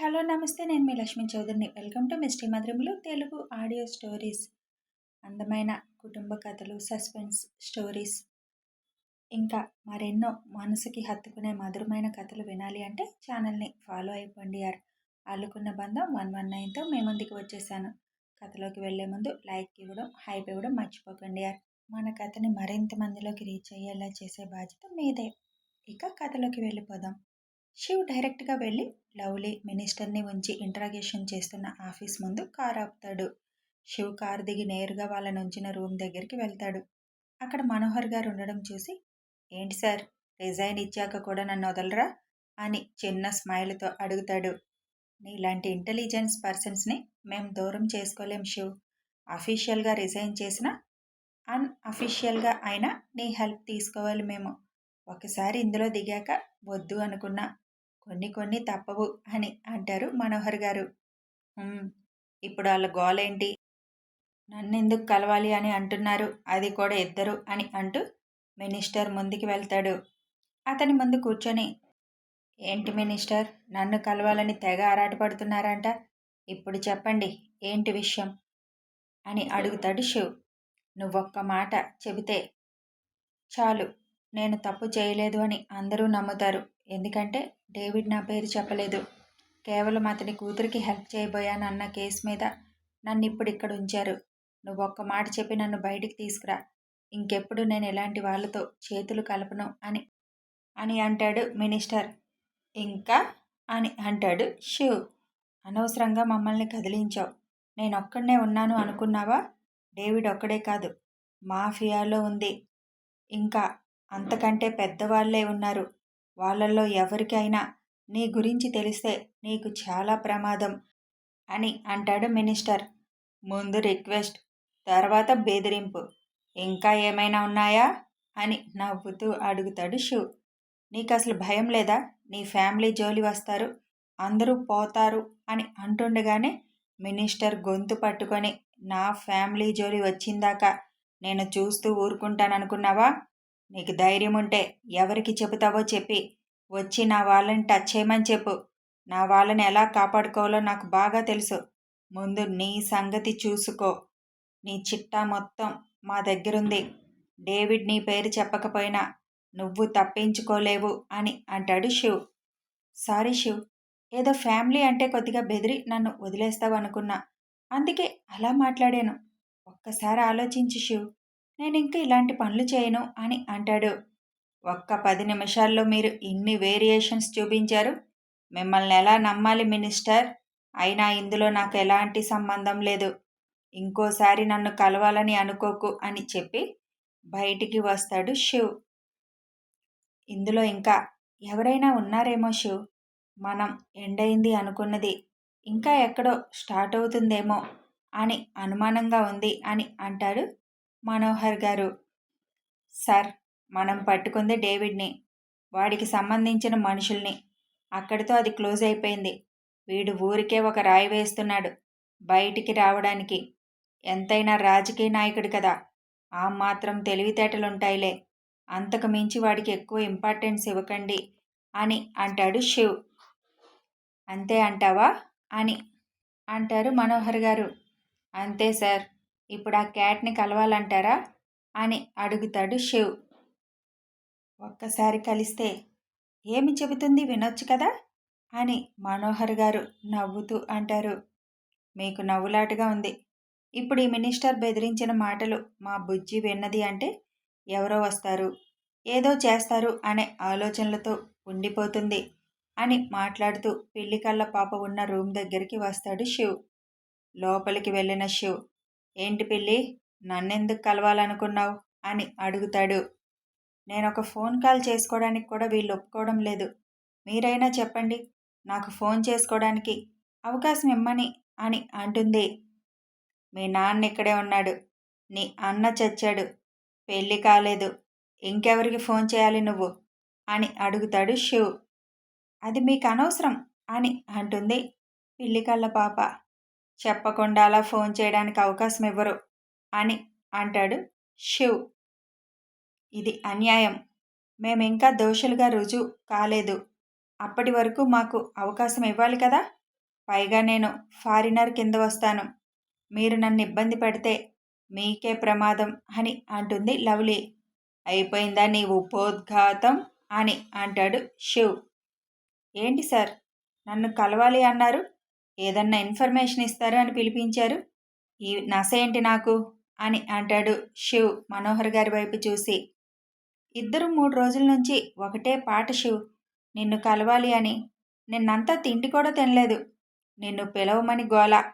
Hello నమస్తే. నేను మీ లక్ష్మీ చౌదరిని. వెల్కమ్ టు మిస్టీ మధురములు తెలుగు ఆడియో స్టోరీస్. అందమైన కుటుంబ కథలు సస్పెన్స్ స్టోరీస్. ఇంకా మరెన్నో మనసుకి హత్తుకునే మధురమైన కథలు వినాలి అంటే ఛానల్ని ఫాలో అయిపోండి ఆర్ అల్లుకున్న బంధం వన్ వన్ నైన్తో మీ ముందుకు వచ్చేసాను. కథలోకి వెళ్ళే ముందు లైక్ ఇవ్వడం హైప్ ఇవ్వడం మర్చిపోకండి ఆర్ మన కథని మరింత మందిలోకి రీచ్ అయ్యేలా చేసే బాధ్యత మీదే. ఇక కథలోకి వెళ్ళిపోదాం. శివ్ డైరెక్ట్గా వెళ్ళి లవ్లీ మినిస్టర్ని ఉంచి ఇంటరాగేషన్ చేస్తున్న ఆఫీస్ ముందు కార్ ఆపుతాడు. శివ్ కార్ దిగి నేరుగా వాళ్ళ ఉంచిన రూమ్ దగ్గరికి వెళ్తాడు. అక్కడ మనోహర్ గారు ఉండడం చూసి ఏంటి సార్ రిజైన్ ఇచ్చాక కూడా నన్ను వదలరా? అని చిన్న స్మైల్తో అడుగుతాడు. నీలాంటి ఇంటెలిజెన్స్ పర్సన్స్ని మేము దూరం చేసుకోలేం శివ్. అఫీషియల్గా రిజైన్ చేసిన అన్అఫీషియల్గా అయినా నీ హెల్ప్ తీసుకోవాలి మేము. ఒకసారి ఇందులో దిగాక వద్దు అనుకున్నా కొన్ని కొన్ని తప్పవు అని అంటారు మనోహర్ గారు. ఇప్పుడు వాళ్ళ గోలేంటి? నన్నెందుకు కలవాలి అని అంటున్నారు? అది కూడా ఇద్దరు అని అంటూ మినిస్టర్ ముందుకు వెళ్తాడు. అతని ముందు కూర్చొని ఏంటి మినిస్టర్? నన్ను కలవాలని తెగ ఆరాటపడుతున్నారంట ఇప్పుడు చెప్పండి ఏంటి విషయం? అని అడుగుతాడు శివ్ నువ్వొక్క మాట చెబితే చాలు. నేను తప్పు చేయలేదు అని అందరూ నమ్ముతారు. ఎందుకంటే డేవిడ్ నా పేరు చెప్పలేదు. కేవలం అతని కూతురికి హెల్ప్ చేయబోయాను అన్న కేసు మీద నన్ను ఇప్పుడు ఇక్కడ ఉంచారు. నువ్వు ఒక్క మాట చెప్పి నన్ను బయటికి తీసుకురా. ఇంకెప్పుడు నేను ఎలాంటి వాళ్ళతో చేతులు కలపను అని అని అంటాడు మినిస్టర్. ఇంకా? అని అంటాడు షివ్ అనవసరంగా మమ్మల్ని కదిలించావు. నేనొక్కడనే ఉన్నాను అనుకున్నావా? డేవిడ్ ఒక్కడే కాదు మాఫియాలో ఉంది. ఇంకా అంతకంటే పెద్దవాళ్ళే ఉన్నారు. వాళ్ళల్లో ఎవరికైనా నీ గురించి తెలిస్తే నీకు చాలా ప్రమాదం అని అంటాడు మినిస్టర్. ముందు రిక్వెస్ట్ తర్వాత బెదిరింపు. ఇంకా ఏమైనా ఉన్నాయా? అని నవ్వుతూ అడుగుతాడు షూ. నీకు అసలు భయం లేదా? నీ ఫ్యామిలీ జోలి వస్తారు అందరూ పోతారు అని అంటుండగానే మినిస్టర్ గొంతు పట్టుకొని నా ఫ్యామిలీ జోలి వచ్చిందాక నేను చూస్తూ ఊరుకుంటాననుకున్నావా? నీకు ధైర్యం ఉంటే ఎవరికి చెబుతావో చెప్పి వచ్చి నా వాళ్ళని టచ్ చేయమని చెప్పు. నా వాళ్ళని ఎలా కాపాడుకోవాలో నాకు బాగా తెలుసు. ముందు నీ సంగతి చూసుకో. నీ చిట్టా మొత్తం మా దగ్గరుంది. డేవిడ్ నీ పేరు చెప్పకపోయినా నువ్వు తప్పించుకోలేవు అని అంటాడు శివ్. సారీ శివ్ ఏదో ఫ్యామిలీ అంటే కొద్దిగా బెదిరి నన్ను వదిలేస్తావు అనుకున్నా అందుకే అలా మాట్లాడాను. ఒక్కసారి ఆలోచించి శివ్. నేను ఇంకా ఇలాంటి పనులు చేయను అని అంటాడు. ఒక్క పది నిమిషాల్లో మీరు ఇన్ని వేరియేషన్స్ చూపించారు. మిమ్మల్ని ఎలా నమ్మాలి మినిస్టర్? అయినా ఇందులో నాకు ఎలాంటి సంబంధం లేదు. ఇంకోసారి నన్ను కలవాలని అనుకోకు అని చెప్పి బయటికి వస్తాడు శివ్. ఇందులో ఇంకా ఎవరైనా ఉన్నారేమో శివ్. మనం ఎండైంది అనుకున్నది. ఇంకా ఎక్కడో స్టార్ట్ అవుతుందేమో అని అనుమానంగా ఉంది అని అంటాడు మనోహర్ గారు. సార్ మనం పట్టుకుంది డేవిడ్ని వాడికి సంబంధించిన మనుషుల్ని. అక్కడితో అది క్లోజ్ అయిపోయింది. వీడు ఊరికే ఒక రాయి వేస్తున్నాడు బయటికి రావడానికి. ఎంతైనా రాజకీయ నాయకుడు కదా. ఆ మాత్రం తెలివితేటలుంటాయిలే. అంతకు మించి వాడికి ఎక్కువ ఇంపార్టెన్స్ ఇవ్వకండి అని అంటాడు శివ్. అంతే అంటావా? అని అంటారు మనోహర్ గారు. అంతే సార్. ఇప్పుడు ఆ క్యాట్ని కలవాలంటారా? అని అడుగుతాడు శివ్. ఒక్కసారి కలిస్తే ఏమి చెబుతుంది వినొచ్చు కదా? అని మనోహర్ గారు నవ్వుతూ అంటారు. మీకు నవ్వులాటగా ఉంది. ఇప్పుడు ఈ మినిస్టర్ బెదిరించిన మాటలు మా బుజ్జి విన్నది అంటే ఎవరో వస్తారు ఏదో చేస్తారు అనే ఆలోచనలతో ఉండిపోతుంది అని మాట్లాడుతూ పిల్లికల్ల పాప ఉన్న రూమ్ దగ్గరికి వస్తాడు శివ్. లోపలికి వెళ్ళిన శివ్ ఏంటి పిల్లి? నన్నెందుకు కలవాలనుకున్నావు? అని అడుగుతాడు. నేను ఒక ఫోన్ కాల్ చేసుకోవడానికి కూడా వీళ్ళు ఒప్పుకోవడం లేదు. మీరైనా చెప్పండి. నాకు ఫోన్ చేసుకోవడానికి అవకాశం ఇమ్మని అని అంటుంది. మీ నాన్న ఇక్కడే ఉన్నాడు. నీ అన్న చచ్చాడు. పెళ్ళి కాలేదు. ఇంకెవరికి ఫోన్ చేయాలి నువ్వు? అని అడుగుతాడు శివ్. అది మీకు అనవసరం అని అంటుంది పిల్లికళ్ళ పాప. చెప్పకుండా అలా ఫోన్ చేయడానికి అవకాశం ఇవ్వరు అని అంటాడు శివ్. ఇది అన్యాయం. మేమింకా దోషులుగా రుజువు కాలేదు. అప్పటి వరకు మాకు అవకాశం ఇవ్వాలి కదా? పైగా నేను ఫారినర్ కింద వస్తాను. మీరు నన్ను ఇబ్బంది పెడితే మీకే ప్రమాదం అని అంటుంది లవ్లీ. అయిపోయిందా నీ ఉపోద్ఘాతం? అని అంటాడు శివ్. ఏంటి సార్? నన్ను కలవాలి అన్నారు? ఏదన్నా ఇన్ఫర్మేషన్ ఇస్తారు అని పిలిపించారు. ఈ నస ఏంటి నాకు? అని అంటాడు శివ్ మనోహర్ గారి వైపు చూసి. ఇద్దరు మూడు రోజుల నుంచి ఒకటే పాట శివ్. నిన్ను కలవాలి అని. నిన్నంతా తిండి కూడా తినలేదు. నిన్ను పిలవమని గోల.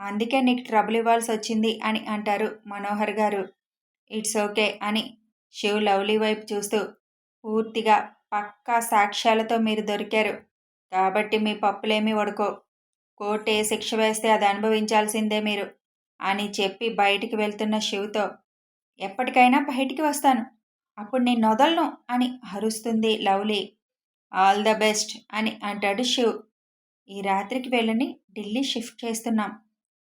అందుకే నీకు ట్రబుల్ ఇవ్వాల్సి వచ్చింది అని అంటారు మనోహర్ గారు. ఇట్స్ ఓకే అని శివ్ లవ్లీ వైపు చూస్తూ. పూర్తిగా పక్కా సాక్ష్యాలతో మీరు దొరికారు. కాబట్టి మీ పప్పులేమీ వడుకో. కోర్టే శిక్ష వేస్తే అది అనుభవించాల్సిందే మీరు అని చెప్పి బయటికి వెళ్తున్న శివ్తో ఎప్పటికైనా బయటికి వస్తాను. అప్పుడు నేను నొదలను అని అరుస్తుంది లవ్లీ. ఆల్ ద బెస్ట్ అని అంటాడు శివ్. ఈ రాత్రికి వెళ్ళని ఢిల్లీ షిఫ్ట్ చేస్తున్నాం.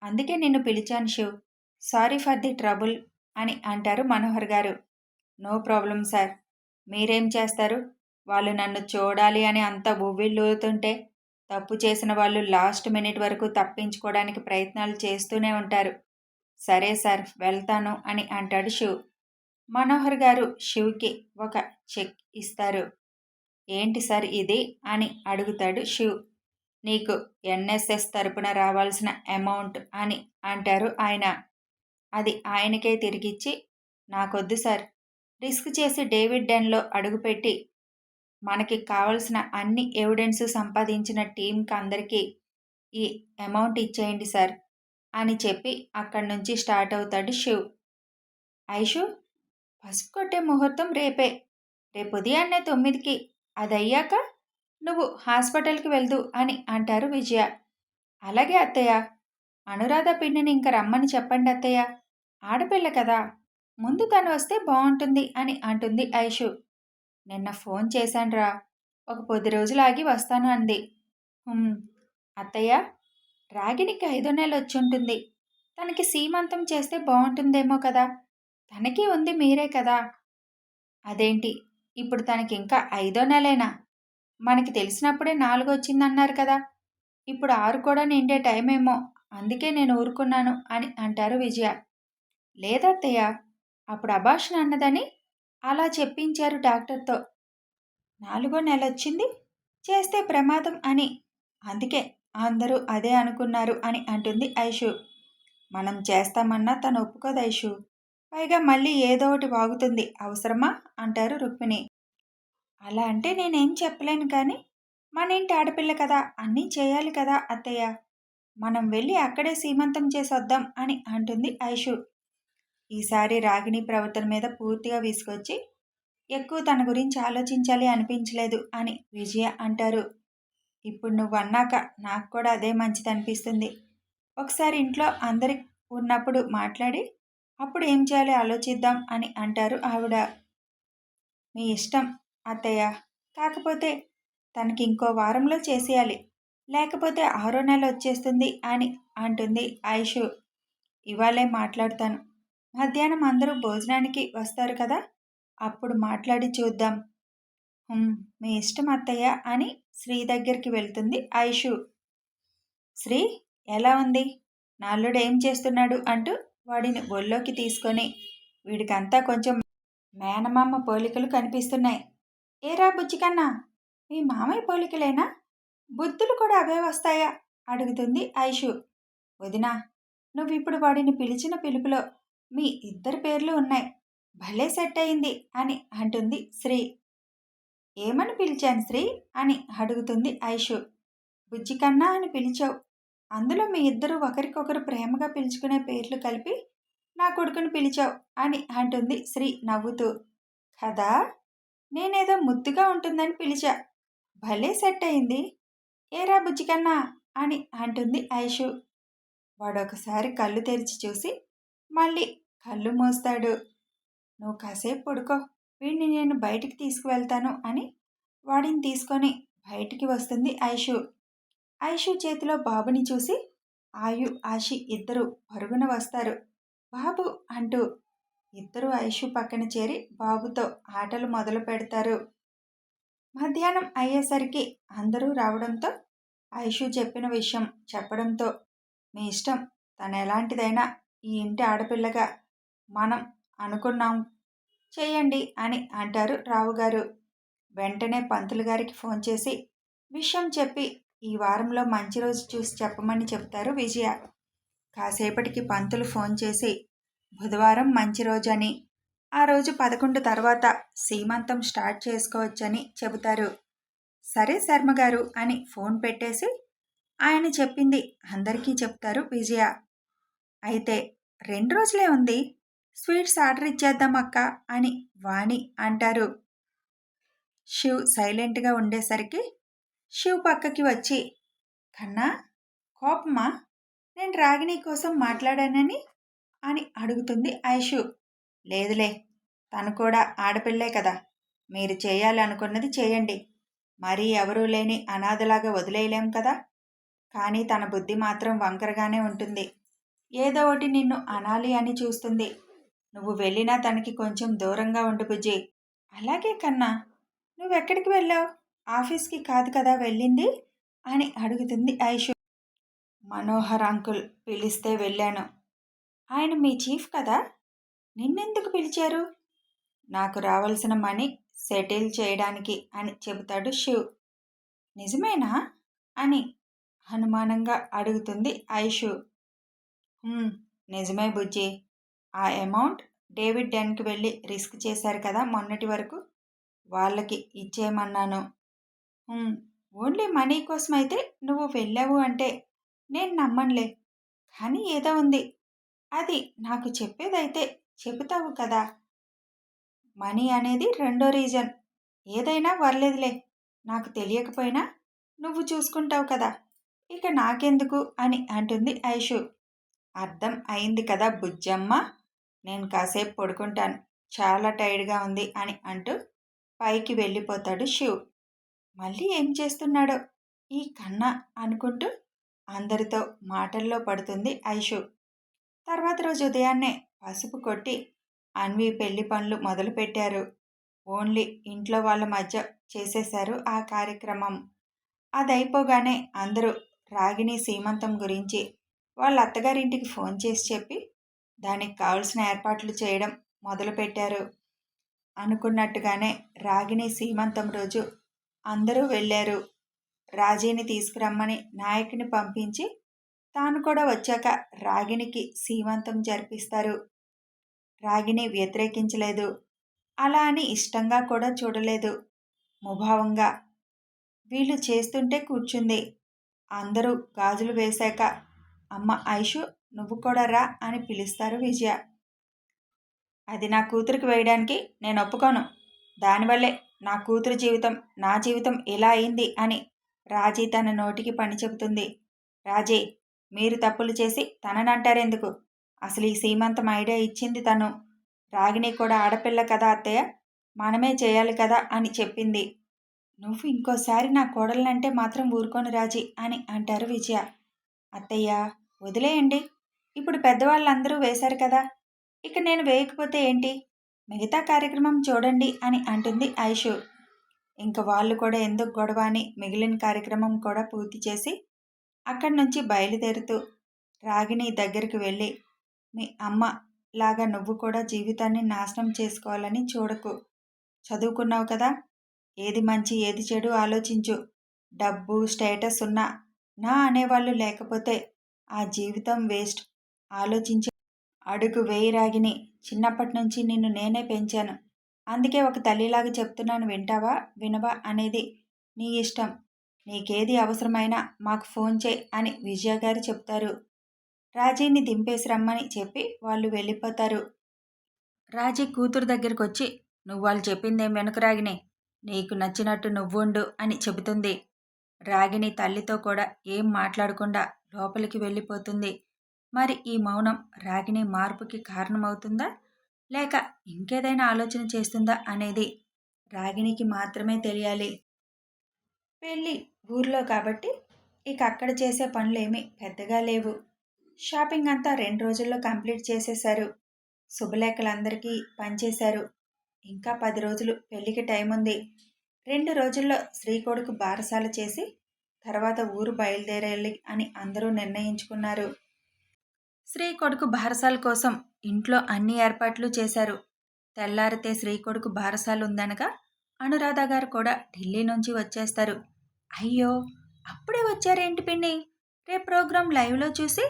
అందుకే నిన్ను పిలిచాను Shiv. Sorry for the trouble అని అంటారు Manohar garu. No problem sir. మీరేం చేస్తారు? వాళ్ళు నన్ను చూడాలి అని అంత ఉవ్విళ్ళూతుంటే తప్పు చేసిన వాళ్ళు లాస్ట్ మినిట్ వరకు తప్పించుకోవడానికి ప్రయత్నాలు చేస్తూనే ఉంటారు. సరే సార్ వెళ్తాను అని అంటాడు శివ్. మనోహర్ గారు శివ్కి ఒక చెక్ ఇస్తారు. ఏంటి సార్ ఇది? అని అడుగుతాడు శివ్. నీకు ఎన్ఎస్ఎస్ తరపున రావాల్సిన అమౌంట్ అని అంటారు ఆయన. అది ఆయనకే తిరిగిచ్చి నాకొద్దు సార్. రిస్క్ చేసి డేవిడ్ డెన్లో అడుగుపెట్టి మనకి కావలసిన అన్ని ఎవిడెన్స్ సంపాదించిన టీంకి అందరికీ ఈ అమౌంట్ ఇచ్చేయండి సార్ అని చెప్పి అక్కడి నుంచి స్టార్ట్ అవుతాడు శివ్. ఐషు పసుపు కొట్టే ముహూర్తం రేపే. రేపు ఉదయాన్నే తొమ్మిదికి. అది అయ్యాక నువ్వు హాస్పిటల్కి వెళ్దు అని అంటారు విజయ. అలాగే అత్తయ్య. అనురాధ పిండిని ఇంక రమ్మని చెప్పండి అత్తయ్య. ఆడపిల్ల కదా. ముందు తను వస్తే బాగుంటుంది అని అంటుంది ఐషు. నిన్న ఫోన్ చేశాన్రా. ఒక పది రోజులు ఆగి వస్తాను అంది. అత్తయ్య రాగినికి ఐదో నెల వచ్చి ఉంటుంది తనకి సీమంతం చేస్తే బాగుంటుందేమో కదా. తనకి ఉంది మీరే కదా. అదేంటి ఇప్పుడు తనకి ఇంకా ఐదో నెలేనా? మనకి తెలిసినప్పుడే నాలుగు వచ్చిందన్నారు కదా. ఇప్పుడు ఆరు కూడా నిండే టైం ఏమో అందుకే నేను ఊరుకున్నాను అని అంటారు విజయ. లేదత్తయ్య అప్పుడు అభాషణ అన్నదని అలా చెప్పించారు డాక్టర్తో. నాలుగో నెల వచ్చింది చేస్తే ప్రమాదం అని. అందుకే అందరూ అదే అనుకున్నారు అని అంటుంది ఐషు. మనం చేస్తామన్నా తను ఒప్పుకోదు ఐషు. పైగా మళ్ళీ ఏదో ఒకటి వాగుతుంది అవసరమా? అంటారు రుక్మిణి. అలా అంటే నేనేం చెప్పలేను కానీ మన ఇంటి ఆడపిల్ల కదా అన్నీ చేయాలి కదా అత్తయ్య. మనం వెళ్ళి అక్కడే సీమంతం చేసొద్దాం అని అంటుంది ఐషు. ఈసారి రాగిణి ప్రవర్తన మీద పూర్తిగా విసుకొచ్చి ఎక్కువ తన గురించి ఆలోచించాలి అనిపించలేదు అని విజయ అంటారు. ఇప్పుడు నువ్వు అన్నాక నాకు కూడా అదే మంచిది అనిపిస్తుంది ఒకసారి ఇంట్లో అందరి ఉన్నప్పుడు మాట్లాడి అప్పుడు ఏం చేయాలి ఆలోచిద్దాం అని అంటారు ఆవిడ. మీ ఇష్టం అత్తయ్య. కాకపోతే తనకి ఇంకో వారంలో చేసేయాలి. లేకపోతే ఆరో నెల వచ్చేస్తుంది అని అంటుంది ఆయుషు. ఇవాళే మాట్లాడతాను. మధ్యాహ్నం అందరూ భోజనానికి వస్తారు కదా? అప్పుడు మాట్లాడి చూద్దాం. మీ ఇష్టం అత్తయ్య అని శ్రీ దగ్గరికి వెళ్తుంది ఐషు. శ్రీ ఎలా ఉంది? నాల్లుడు ఏం చేస్తున్నాడు? అంటూ వాడిని ఒళ్ళోకి తీసుకొని. వీడికంతా కొంచెం మేనమామ పోలికలు కనిపిస్తున్నాయి. ఏరా బుజ్జికన్నా మీ మామయ్య పోలికలేనా? బుద్ధులు కూడా అవే వస్తాయా? అడుగుతుంది ఐషు. వదినా నువ్వు ఇప్పుడు వాడిని పిలిచిన పిలుపులో మీ ఇద్దరి పేర్లు ఉన్నాయి. భలే సెట్ అయింది అని అంటుంది శ్రీ. ఏమని పిలిచాను శ్రీ? అని అడుగుతుంది ఐషు. బుజ్జి కన్నా అని పిలిచావు. అందులో మీ ఇద్దరు ఒకరికొకరు ప్రేమగా పిలుచుకునే పేర్లు కలిపి నా కొడుకుని పిలిచావు అని అంటుంది శ్రీ నవ్వుతూ. కదా? నేనేదో ముద్దుగా ఉంటుందని పిలిచా. భలే సెట్ అయింది ఏరా బుజ్జికన్నా అని అంటుంది ఐషు. వాడొకసారి కళ్ళు తెరిచి చూసి మళ్ళీ కళ్ళు మోస్తాడు. నువ్వు కాసేపు పడుకో వీడిని నేను బయటికి తీసుకువెళ్తాను అని వాడిని తీసుకొని బయటికి వస్తుంది ఐషు. ఐషు చేతిలో బాబుని చూసి ఆయు ఆషి ఇద్దరు పరుగున వస్తారు. బాబు అంటూ ఇద్దరు ఐషు పక్కన చేరి బాబుతో ఆటలు మొదలు పెడతారు. మధ్యాహ్నం అయ్యేసరికి అందరూ రావడంతో ఐషు చెప్పిన విషయం చెప్పడంతో మీ ఇష్టం తను ఎలాంటిదైనా ఈ ఇంటి ఆడపిల్లగా మనం అనుకున్నాం చేయండి అని అంటారు రావు గారు. వెంటనే పంతులు గారికి ఫోన్ చేసి విషయం చెప్పి ఈ వారంలో మంచి రోజు చూసి చెప్పమని చెప్తారు విజయ. కాసేపటికి పంతులు ఫోన్ చేసి బుధవారం మంచి రోజు అని ఆ రోజు పదకొండు తర్వాత సీమంతం స్టార్ట్ చేసుకోవచ్చని చెబుతారు. సరే శర్మ గారు అని ఫోన్ పెట్టేసి ఆయన చెప్పింది అందరికీ చెప్తారు విజయ. అయితే రెండు రోజులే ఉంది. స్వీట్స్ ఆర్డర్ ఇచ్చేద్దాం అక్క అని వాణి అంటారు. శివ్ సైలెంట్గా ఉండేసరికి శివ్ పక్కకి వచ్చి కన్నా కోపమా? నేను రాగిణి కోసం మాట్లాడానని? అని అడుగుతుంది ఐషు. లేదులే తను కూడా ఆడపిల్లే కదా మీరు చేయాలనుకున్నది చేయండి. మరీ ఎవరూ లేని అనాథలాగా వదిలేయలేం కదా? కానీ తన బుద్ధి మాత్రం వంకరగానే ఉంటుంది. ఏదో ఒకటి నిన్ను అనాలి అని చూస్తుంది. నువ్వు వెళ్ళినా తనకి కొంచెం దూరంగా ఉండు బుజ్జి. అలాగే కన్నా నువ్వెక్కడికి వెళ్ళావు? ఆఫీస్కి కాదు కదా వెళ్ళింది? అని అడుగుతుంది ఐషు. మనోహర్ అంకుల్ పిలిస్తే వెళ్ళాను. ఆయన మీ చీఫ్ కదా? నిన్నెందుకు పిలిచారు? నాకు రావాల్సిన మనీ సెటిల్ చేయడానికి అని చెబుతాడు శివ్. నిజమేనా? అని అనుమానంగా అడుగుతుంది ఐషు. నిజమే బుజ్జి. ఆ అమౌంట్ డేవిడ్ డెన్కి వెళ్ళి రిస్క్ చేశారు కదా మొన్నటి వరకు. వాళ్ళకి ఇచ్చేయమన్నాను. ఓన్లీ మనీ కోసం అయితే నువ్వు వెళ్ళావు అంటే నేను నమ్మనులే. కానీ ఏదో ఉంది. అది నాకు చెప్పేదైతే చెబుతావు కదా. మనీ అనేది రెండో రీజన్. ఏదైనా వర్లేదులే నాకు తెలియకపోయినా నువ్వు చూసుకుంటావు కదా. ఇక నాకెందుకు అని అంటుంది ఐషు. అర్థం అయింది కదా బుజ్జమ్మ? నేను కాసేపు పడుకుంటాను. చాలా టైర్డ్గా ఉంది అని అంటూ పైకి వెళ్ళిపోతాడు శివ్. మళ్ళీ ఏం చేస్తున్నాడో? ఈ కన్నా అనుకుంటూ అందరితో మాటల్లో పడుతుంది ఐషు. తర్వాత రోజు ఉదయాన్నే పసుపు కొట్టి అన్వి పెళ్ళి పనులు మొదలుపెట్టారు. ఓన్లీ ఇంట్లో వాళ్ళ మధ్య చేసేశారు ఆ కార్యక్రమం. అది అయిపోగానే అందరూ రాగిణి సీమంతం గురించి వాళ్ళ అత్తగారింటికి ఫోన్ చేసి చెప్పి దానికి కావలసిన ఏర్పాట్లు చేయడం మొదలుపెట్టారు అనుకున్నట్టుగానే రాగిణి సీమంతం రోజు అందరూ వెళ్ళారు. రాజీని తీసుకురమ్మని నాయకుని పంపించి తాను కూడా వచ్చాక రాగిణికి సీమంతం జరిపిస్తారు. రాగిని వ్యతిరేకించలేదు. అలా అని ఇష్టంగా కూడా చూడలేదు. ముభావంగా వీళ్ళు చేస్తుంటే కూర్చుంది. అందరూ గాజులు వేశాక అమ్మ ఐషు నువ్వు కూడా రా అని పిలుస్తారు విజయ. అది నా కూతురికి వేయడానికి నేను ఒప్పుకోను. దానివల్లే నా కూతురు జీవితం నా జీవితం ఇలా అయింది అని రాజీ తన నోటికి పని చెబుతుంది. రాజీ మీరు తప్పులు చేసి తననంటారెందుకు? అసలు ఈ సీమంతం ఐడియా ఇచ్చింది తను. రాగిణి కూడా ఆడపిల్ల కదా అత్తయ్య? మనమే చేయాలి కదా అని చెప్పింది. నువ్వు ఇంకోసారి నా కోడలంటే మాత్రం ఊరుకోను రాజీ అని అంటారు విజయ. అత్తయ్య వదిలేయండి. ఇప్పుడు పెద్దవాళ్ళందరూ వేశారు కదా! ఇక నేను వేయకపోతే ఏంటి? మిగతా కార్యక్రమం చూడండి అని అంటుంది ఐషు. ఇంక వాళ్ళు కూడా ఎందుకు గొడవ అని మిగిలిన కార్యక్రమం కూడా పూర్తి చేసి అక్కడి నుంచి బయలుదేరుతూ రాగిణి దగ్గరికి వెళ్ళి మీ అమ్మ లాగా నువ్వు కూడా జీవితాన్ని నాశనం చేసుకోవాలని చూడకు. చదువుకున్నావు కదా! ఏది మంచి ఏది చెడు ఆలోచించు. డబ్బు స్టేటస్ ఉన్నా నా అనేవాళ్ళు లేకపోతే ఆ జీవితం వేస్ట్. ఆలోచించి. అడుగు వేయి రాగిని చిన్నప్పటి నుంచి నిన్ను నేనే పెంచాను. అందుకే ఒక తల్లిలాగా చెప్తున్నాను వింటావా? వినవా? అనేది నీ ఇష్టం. నీకేది అవసరమైనా మాకు ఫోన్ చేయి అని విజయ గారు చెప్తారు. రాజీని దింపేసి రమ్మని చెప్పి వాళ్ళు వెళ్ళిపోతారు. రాజీ కూతురు దగ్గరికి వచ్చి నువ్వు వాళ్ళు చెప్పిందేం వెనుక రాగిని నీకు నచ్చినట్టు నువ్వుండు అని చెబుతుంది. రాగిని తల్లితో కూడా ఏం మాట్లాడకుండా లోపలికి వెళ్ళిపోతుంది. మరి ఈ మౌనం రాగిణి మార్పుకి కారణమవుతుందా? లేక ఇంకేదైనా ఆలోచన చేస్తుందా అనేది రాగిణికి మాత్రమే తెలియాలి. పెళ్ళి ఊర్లో కాబట్టి ఇక అక్కడ చేసే పనులేమీ పెద్దగా లేవు. షాపింగ్ అంతా రెండు రోజుల్లో కంప్లీట్ చేసేశారు. శుభలేఖలందరికీ పనిచేశారు. ఇంకా పది రోజులు పెళ్ళికి టైం ఉంది రెండు రోజుల్లో శ్రీ కొడుకు బారసాల చేసి తర్వాత ఊరు బయలుదేరాలి అని అందరూ నిర్ణయించుకున్నారు. శ్రీ కొడుకు బారసాల కోసం ఇంట్లో అన్ని ఏర్పాట్లు చేశారు. తెల్లారితే శ్రీ కొడుకు బారసాలు ఉందనగా అనురాధ గారు కూడా ఢిల్లీ నుంచి వచ్చేస్తారు. అయ్యో! అప్పుడే వచ్చారేంటి పిన్ని? రేపు ప్రోగ్రాం లైవ్లో చూసి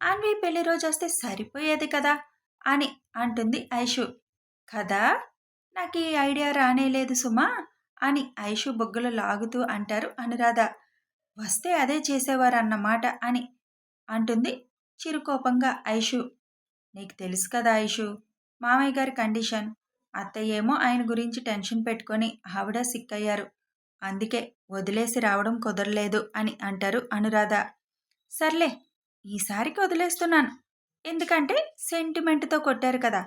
అన్వి పెళ్ళి రోజు వస్తే సరిపోయేది కదా అని అంటుంది ఐషు. కదా? నాకు ఈ ఐడియా రానేలేదు సుమా అని ఐషు బొగ్గులు లాగుతూ అంటారు అనురాధ. వస్తే అదే చేసేవారు అన్నమాట అని అంటుంది చిరుకోపంగా ఐషు. నీకు తెలుసు కదా ఐషు మామయ్య గారి కండిషన్. అత్తయ్య ఏమో ఆయన గురించి టెన్షన్ పెట్టుకొని ఆవిడ సిక్కయ్యారు. అందుకే వదిలేసి రావడం కుదరలేదు అని అంటారు అనురాధ. సర్లే ఈసారికి వదిలేస్తున్నాను. ఎందుకంటే సెంటిమెంట్తో కొట్టారు కదా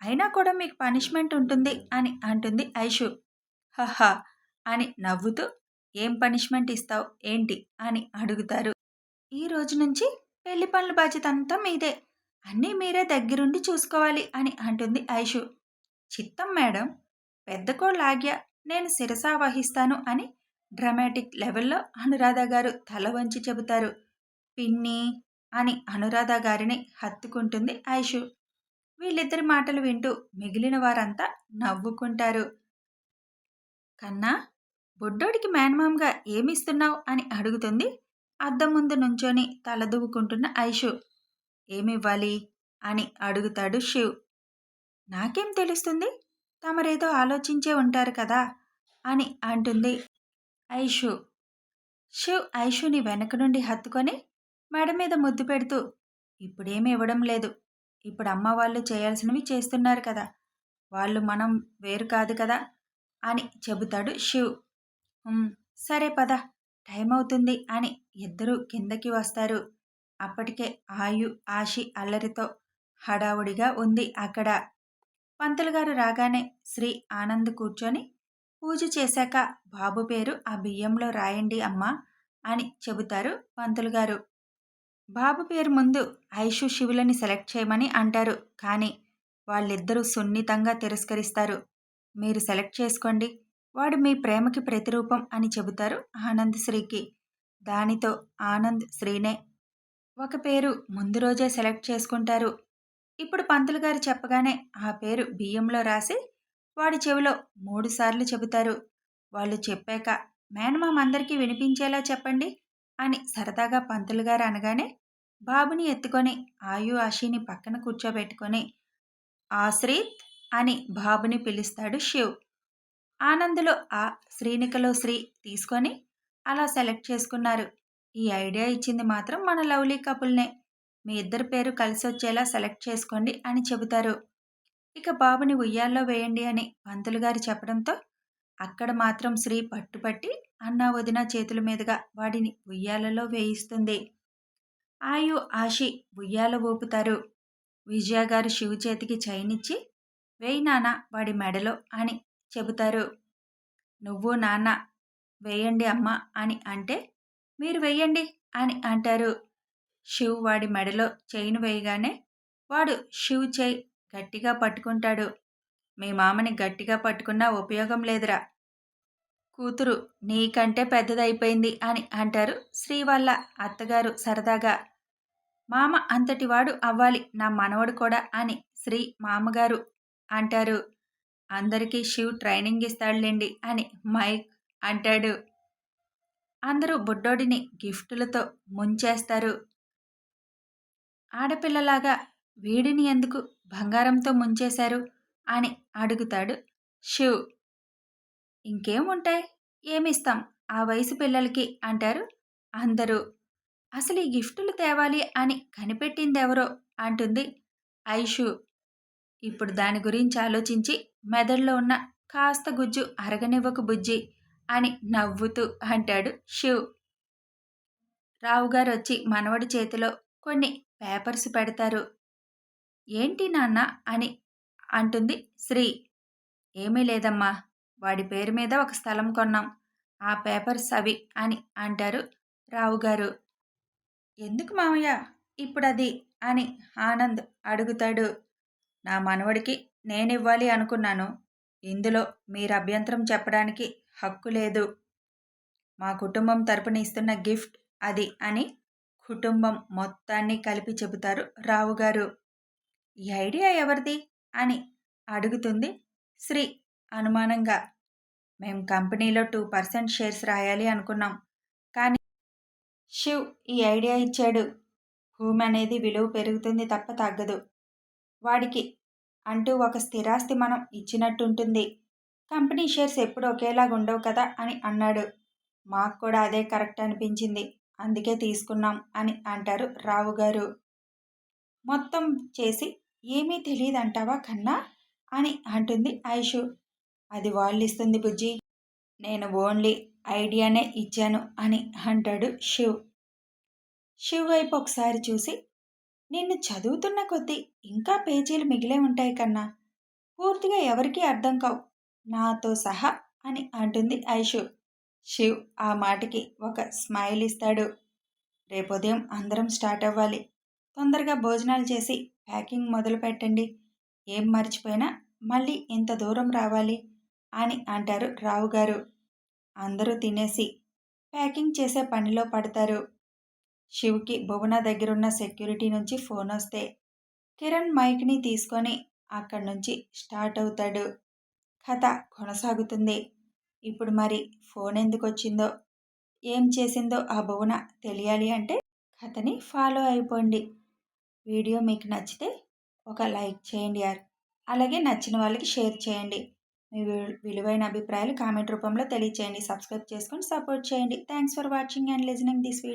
అయినా కూడా మీకు పనిష్మెంట్ ఉంటుంది అని అంటుంది ఐషు. హహా అని నవ్వుతూ ఏం పనిష్మెంట్ ఇస్తావు? ఏంటి? అని అడుగుతారు. ఈ రోజు నుంచి పెళ్ళి పనుల బాధ్యత అంతా మీదే. అన్నీ మీరే దగ్గరుండి చూసుకోవాలి అని అంటుంది ఐషు. చిత్తం మేడం పెద్ద కోళ్ళాగ్య నేను శిరసా వహిస్తాను అని డ్రామాటిక్ లెవెల్లో అనురాధ గారు తల వంచి చెబుతారు. పిన్ని అని అనురాధ గారిని హత్తుకుంటుంది ఐషు. వీళ్ళిద్దరి మాటలు వింటూ మిగిలిన వారంతా నవ్వుకుంటారు. కన్నా బుడ్డోడికి మేనమామగా ఏమిస్తున్నావు అని అడుగుతుంది. అద్దం ముందు నుంచొని తలదువ్వుకుంటున్న ఐషు. ఏమివ్వాలి? అని అడుగుతాడు శివ్. నాకేం తెలుస్తుంది? తమరేదో ఆలోచించే ఉంటారు కదా? అని అంటుంది ఐషు. శివ్ ఐషుని వెనక నుండి హత్తుకొని మెడ మీద ముద్దు పెడుతూ ఇప్పుడేమి ఇవ్వడం లేదు. ఇప్పుడు అమ్మ వాళ్ళు చేయాల్సినవి చేస్తున్నారు కదా. వాళ్ళు మనం వేరు కాదు కదా? అని చెబుతాడు శివ్. సరే పద టైం అవుతుంది అని ఇద్దరు కిందకి వస్తారు. అప్పటికే ఆయు ఆశి అల్లరితో హడావుడిగా ఉంది అక్కడ. పంతులు గారు రాగానే శ్రీ ఆనంద్ కూర్చొని పూజ చేశాక బాబు పేరు ఆ బియ్యంలో రాయండి అమ్మా అని చెబుతారు పంతులు గారు. బాబు పేరు ముందు ఐషు శివులని సెలెక్ట్ చేయమని అంటారు. కానీ వాళ్ళిద్దరూ సున్నితంగా తిరస్కరిస్తారు. మీరు సెలెక్ట్ చేసుకోండి వాడు మీ ప్రేమకి ప్రతిరూపం అని చెబుతారు ఆనంద్ శ్రీకి. దానితో ఆనంద్ శ్రీనే ఒక పేరు ముందు రోజే సెలెక్ట్ చేసుకుంటారు. ఇప్పుడు పంతులు గారు చెప్పగానే ఆ పేరు బియ్యంలో రాసి వాడి చెవిలో మూడుసార్లు చెబుతారు. వాళ్ళు చెప్పాక మేనమామ అందరికీ వినిపించేలా చెప్పండి అని సరదాగా పంతులు గారు అనగానే బాబుని ఎత్తుకొని ఆయు ఆశీని పక్కన కూర్చోబెట్టుకొని ఆశ్రీత్ అని బాబుని పిలుస్తాడు శివ్. ఆనందులో ఆ శ్రీనికలో శ్రీ తీసుకొని అలా సెలెక్ట్ చేసుకున్నారు. ఈ ఐడియా ఇచ్చింది మాత్రం మన లవ్లీ కపుల్నే. మీ ఇద్దరి పేరు కలిసి వచ్చేలా సెలెక్ట్ చేసుకోండి అని చెబుతారు. ఇక బాబుని ఉయ్యాల్లో వేయండి అని పంతులు గారు చెప్పడంతో అక్కడ మాత్రం శ్రీ పట్టుపట్టి అన్న వదిన చేతుల మీదుగా వాడిని ఉయ్యాలలో వేయిస్తుంది. ఆయు ఆశి ఉయ్యాల ఊపుతారు. విజయ గారు శివ చేతికి చైనిచ్చి వేయి వాడి మెడలో అని చెబుతారు. నువ్వు నాన్న వేయండి అమ్మ అని అంటే మీరు వెయ్యండి అని అంటారు. శివ్ వాడి మెడలో చేయిను వేయగానే వాడు శివ్ చేయి గట్టిగా పట్టుకుంటాడు. మీ మామని గట్టిగా పట్టుకున్నా ఉపయోగం లేదురా. కూతురు నీకంటే పెద్దదైపోయింది అని అంటారు శ్రీ వాళ్ళ అత్తగారు సరదాగా. మామ అంతటివాడు అవ్వాలి నా మనవడు కూడా అని శ్రీ మామగారు అంటారు. అందరికీ శివ్ ట్రైనింగ్ ఇస్తాడులేండి అని మైక్ అంటాడు. అందరూ బుడ్డోడిని గిఫ్టులతో ముంచేస్తారు. ఆడపిల్లలాగా వీడిని ఎందుకు బంగారంతో ముంచేశారు అని అడుగుతాడు శివ్. ఇంకేముంటాయి? ఏమిస్తాం? ఆ వయసు పిల్లలకి అంటారు అందరూ. అసలు ఈ గిఫ్టులు తేవాలి అని కనిపెట్టిందెవరో అంటుంది ఐషు. ఇప్పుడు దాని గురించి ఆలోచించి మెదడులో ఉన్న కాస్త గుజ్జు అరగనివ్వకు బుజ్జి అని నవ్వుతూ అంటాడు శివ్. రావుగారు వచ్చి మనవడి చేతిలో కొన్ని పేపర్స్ పెడతారు. ఏంటి నాన్న అని అంటుంది శ్రీ. ఏమీ లేదమ్మా వాడి పేరు మీద ఒక స్థలం కొన్నాం ఆ పేపర్స్ అవి అని అంటారు రావుగారు. ఎందుకు మామయ్య ఇప్పుడు అది అని ఆనంద్ అడుగుతాడు. నా మనవడికి నేనివ్వాలి అనుకున్నాను. ఇందులో మీరు అభ్యంతరం చెప్పడానికి హక్కు లేదు. మా కుటుంబం తరపున ఇస్తున్న గిఫ్ట్ అది అని కుటుంబం మొత్తాన్ని కలిపి చెబుతారు రావు గారు. ఈ ఐడియా ఎవరిది? అని అడుగుతుంది శ్రీ అనుమానంగా. మేము కంపెనీలో టూ పర్సెంట్ షేర్స్ రాయాలి అనుకున్నాం. కానీ శివ్ ఈ ఐడియా ఇచ్చాడు. భూమి అనేది విలువ పెరుగుతుంది తప్ప తగ్గదు. వాడికి అంటూ ఒక స్థిరాస్తి మనం ఇచ్చినట్టుంటుంది. కంపెనీ షేర్స్ ఎప్పుడు ఒకేలాగా ఉండవు కదా అని అన్నాడు. మాకు కూడా అదే కరెక్ట్ అనిపించింది. అందుకే తీసుకున్నాం అని అంటారు రావు గారు. మొత్తం చేసి ఏమీ తెలియదు అంటావా కన్నా అని అంటుంది ఐషు అది వాళ్ళు ఇస్తుంది బుజ్జి. నేను ఓన్లీ ఐడియానే ఇచ్చాను అని అంటాడు శివ్. శివ్ వైపు ఒకసారి చూసి నిన్ను చదువుతున్న కొద్దీ ఇంకా పేజీలు మిగిలే ఉంటాయి కన్నా. పూర్తిగా ఎవరికీ అర్థం కావు. నాతో సహా అని అంటుంది ఐషు. శివ్ ఆ మాటకి ఒక స్మైల్ ఇస్తాడు. రేపు ఉదయం అందరం స్టార్ట్ అవ్వాలి. తొందరగా భోజనాలు చేసి ప్యాకింగ్ మొదలు పెట్టండి. ఏం మర్చిపోయినా మళ్ళీ ఇంత దూరం రావాలి అని అంటారు రావు గారు అందరూ తినేసి ప్యాకింగ్ చేసే పనిలో పడతారు. శివ్కి భువన దగ్గరున్న సెక్యూరిటీ నుంచి ఫోన్ వస్తే కిరణ్ మైక్ని తీసుకొని అక్కడి నుంచి స్టార్ట్ అవుతాడు. కథ కొనసాగుతుంది. ఇప్పుడు మరి ఫోన్ ఎందుకు వచ్చిందో ఏం చేసిందో ఆ భువన తెలియాలి అంటే కథని ఫాలో అయిపోండి. వీడియో మీకు నచ్చితే ఒక లైక్ చేయండి యార్. అలాగే నచ్చిన వాళ్ళకి షేర్ చేయండి. మీ విలువైన అభిప్రాయాలు కామెంట్ రూపంలో తెలియచేయండి. సబ్స్క్రైబ్ చేసుకొని సపోర్ట్ చేయండి. Thanks for watching and listening this video.